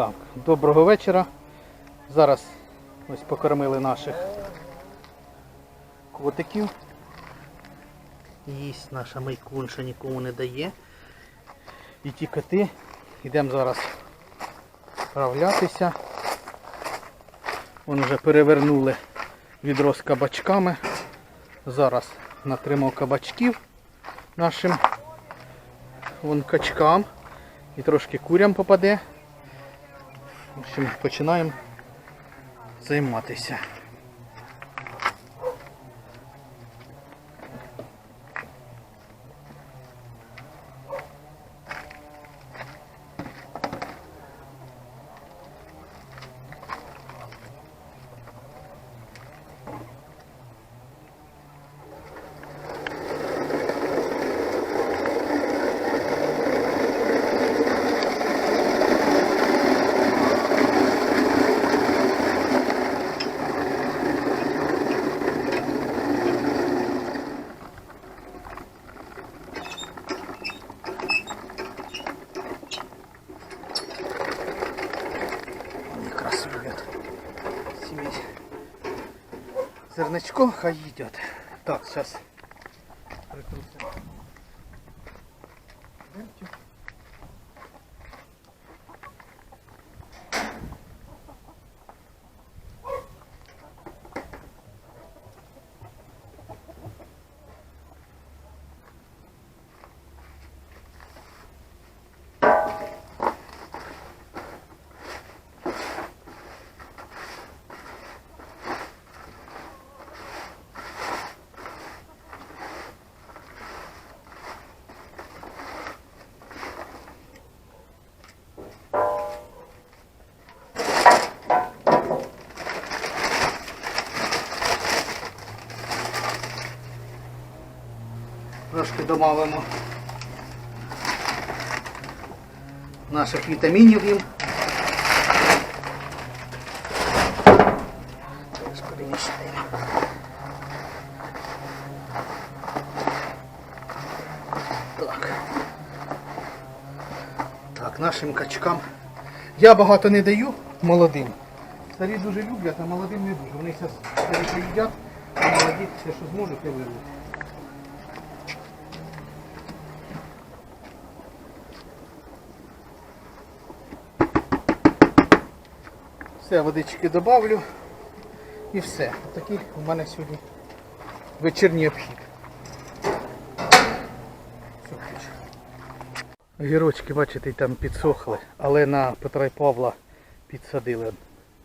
Так, доброго вечора. Зараз ось покормили наших котиків. Їсть наша майкунша нікому не дає. І ті коти. Йдемо зараз справлятися. Вон вже перевернули відро з кабачками. Зараз натримав кабачків нашим вон качкам. І трошки курям попаде. В общем, починаємо займатися. Зерничко хай їдять. Так, зараз прикрутимо. Трошки домовимо наших вітамінів їм. Так. Так, нашим качкам. Я багато не даю молодим. Старі дуже люблять, а молодим не дуже. Вони зараз приїдять, а молоді все, що зможуть, і вирвуть. Все, водички добавлю і все. Такий у мене сьогодні вечірній обхід. Огірочки, бачите, там підсохли, але на Петра і Павла підсадили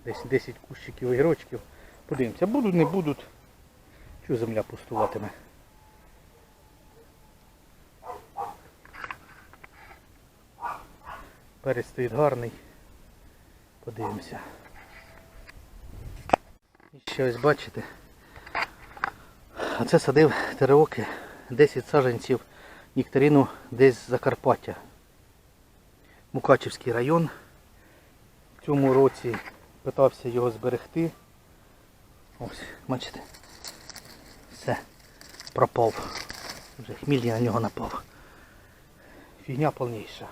десь 10 кущиків огірочків. Подивимося, будуть, не будуть. Чого земля пустуватиме? Перець стоїть гарний. Подивимося. І ще ось бачите. Оце садив тереоки 10 саджанців нектарину десь з Закарпаття. Мукачівський район. В цьому році питався його зберегти. Ось, бачите. Все, пропав. Вже хміль на нього напав. Фігня повніша.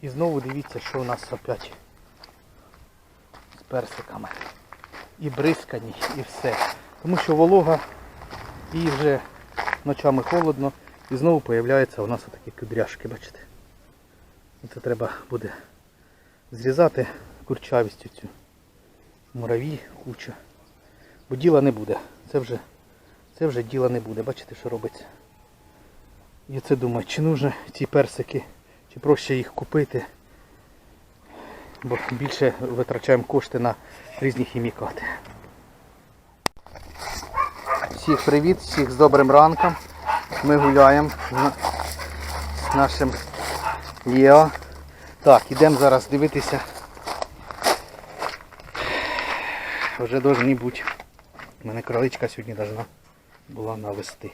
І знову дивіться, що у нас опять з персиками. І бризкані, і все. Тому що волога і вже ночами холодно. І знову з'являються у нас отакі кудряшки, бачите. Це треба буде зрізати курчавістю цю. Мураві, куча. Бо діла не буде. Це вже, це вже діла не буде. Бачите, що робиться. Я це думаю, чи нужно ці персики, чи проще їх купити бо більше витрачаємо кошти на різні хімікати. Всіх привіт, всіх з добрим ранком. Ми гуляємо з нашим Лео. Так, ідемо зараз дивитися. Вже повинні бути. У мене кроличка сьогодні должна була навести.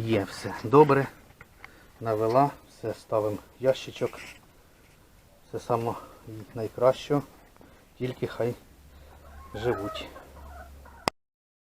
Є все добре. Навела, все ставимо ящичок. Все саме найкраще. Тільки хай живуть.